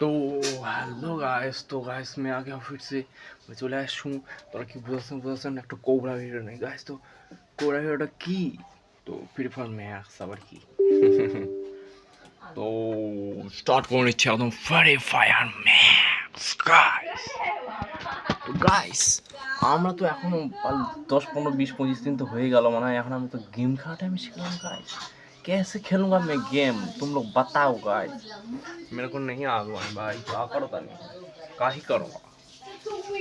तो hello guys तो guys मैं आ गया फिर से मैं চলে আসছুম তোরা কি বুঝাচ্ছেন বুঝাচ্ছেন একটা কোবরা ভিডিও নেই গাইস তো কোবরা ভিডিওটা কি তো ফ্রি ফায়ার ম্যাক্স আবার কি তো স্টার্ট করে নিচ্ছি একদম ফ্রি ফায়ার ম্যাক্স গাইস তো গাইস আমরা তো এখনো পাল- দশ পনেরো বিশ পঁচিশ দিন তো হয়ে গেল মানে হয় এখন আমি তো गेम খেলাটা আমি শিখলাম गाइस कैसे खेलूंगा मैं गेम तुम लोग बताओ गाइस मेरे को नहीं आगवा भाई क्या करो तानी का ही करो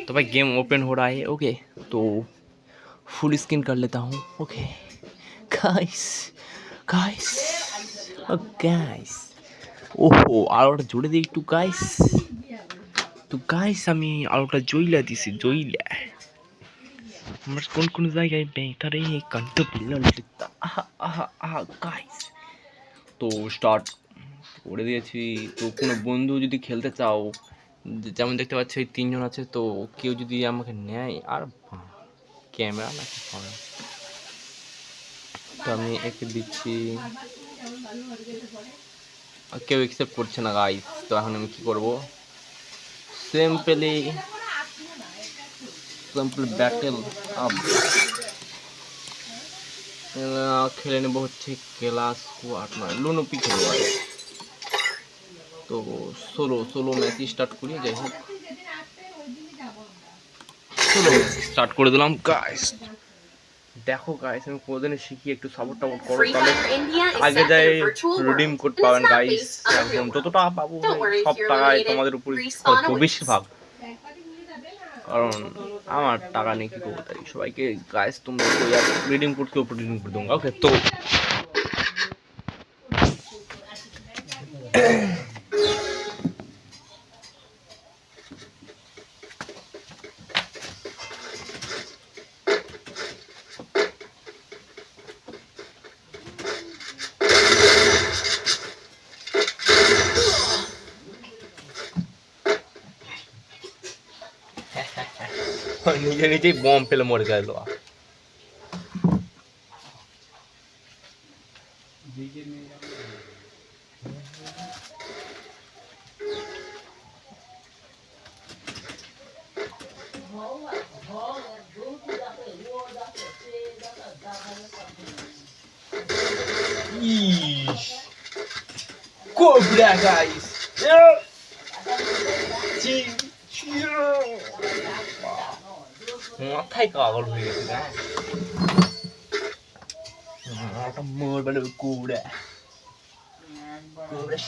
तो भाई गेम ओपन हो रहा है ओके तो फुल स्क्रीन कर लेता हूँ ओके गाइस गाइस গাইস ওহো আলোটা জুড়ে দিই একটু গাইস তো গাইস আমি আলোটা জইলা দিছি জইলা আমার কোন কোন জায়গায় বেতারে কান্ত পিলার আহা আহা আহা গাইস তো স্টার্ট করে দিয়েছি। তো কোনো বন্ধু যদি খেলতে চাও যেমন দেখতে পাচ্ছ এই তিনজন আছে, তো কেউ যদি আমাকে নেয়, আর ক্যামেরা ফোন তো আমি একে দিচ্ছি। কেউ অ্যাকসেপ্ট করছে না গাইস তো এখন আমি কি করব? সিম্পলি সিম্পল ব্যাটেল আপ খেলে নেব হচ্ছে ক্লাস আট নয় লুনোপি খেলব তো ষোলো ষোলো ম্যাচ স্টার্ট করি যাই হোক। ষোলো ম্যাচ স্টার্ট করে দিলাম গাইস দেখো গাইস আমি কোদিনে শিখি একটু সাপোর্ট টাপোর্ট করো তাহলে আগে যাই রিডিম কোড পাবেন গাইস একদম unreal. যত টাকা পাবো Don't সব টাকায় তোমাদের উপরে. বেশিরভাগ। কারণ আমার টাকা নিয়ে কি করব তাই? সবাইকে গাইস তোমরা ব্রিডিং কোড কেউ রিডিম করে दूंगा ওকে তো নিজে নিজেই বম ফেলে মরে গেল Cobra, guys! মাথায় পাগল হয়ে গেছে বলে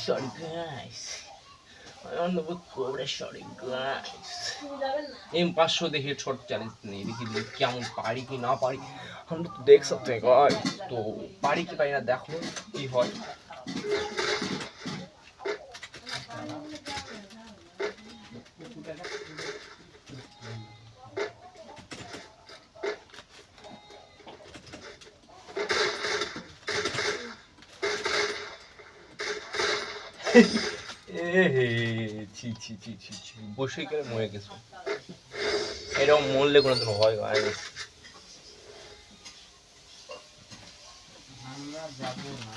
সরি সরি এম পাঁচশো ছোট চ্যালেঞ্জ নেই, দেখি কেমন পারি কি না পারি। আমরা তো দেখ সব তো পারি কি পারি না, দেখো কি হয়। ছি ছি ছি ছি ছি বসে গেলে মরে গেছো। এরকম মরলে কোনোদিন হয় গাইস হেডে করছ না।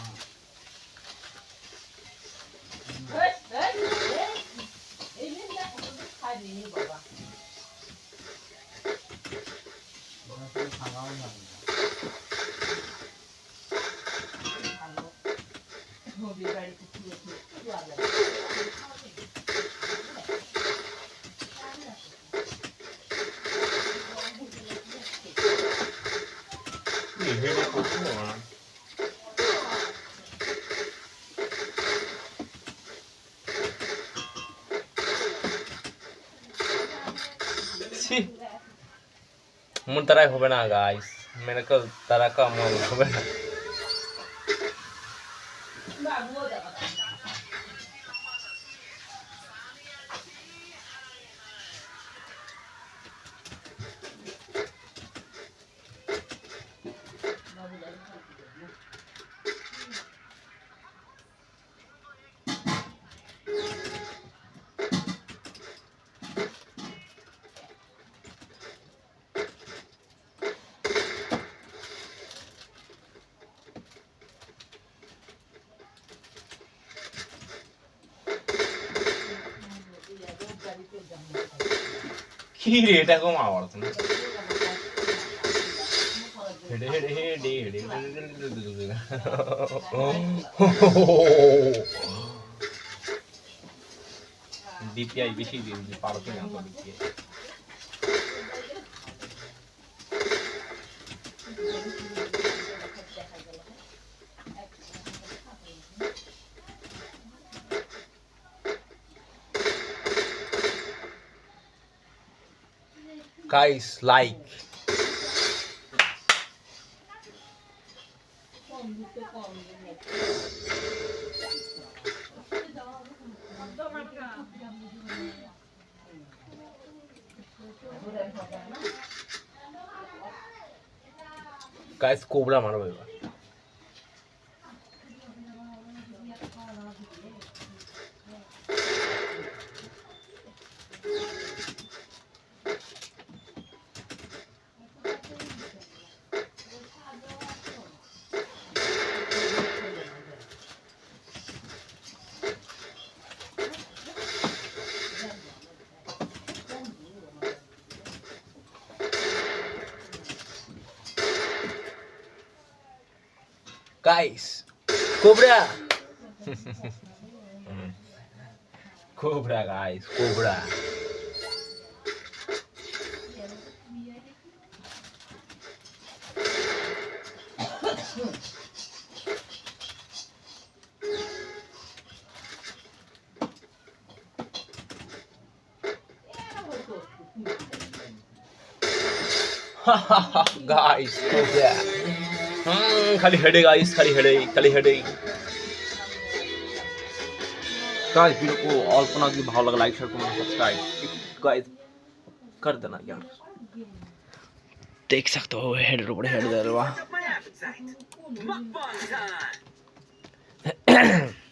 ছি তারাই হবে না গাইস মেরে তারা কা মন হবে না। কি রে এটা কম আওয়াজ না হেডে হেডে হেডে হেডে ডিপিআই বেশি দিন পারতে না তো DPI guys like guys cobra মারবো এবার guys cobra. Cobra guys cobra. Guys cobra খালি হেডে গাইস খালি হেডে খালি হেডে गाइस वीडियो को और अपना की भाव लगा like share comment subscribe guys कर देना यार देख सकते हो हेड ऊपर हेड दे रहा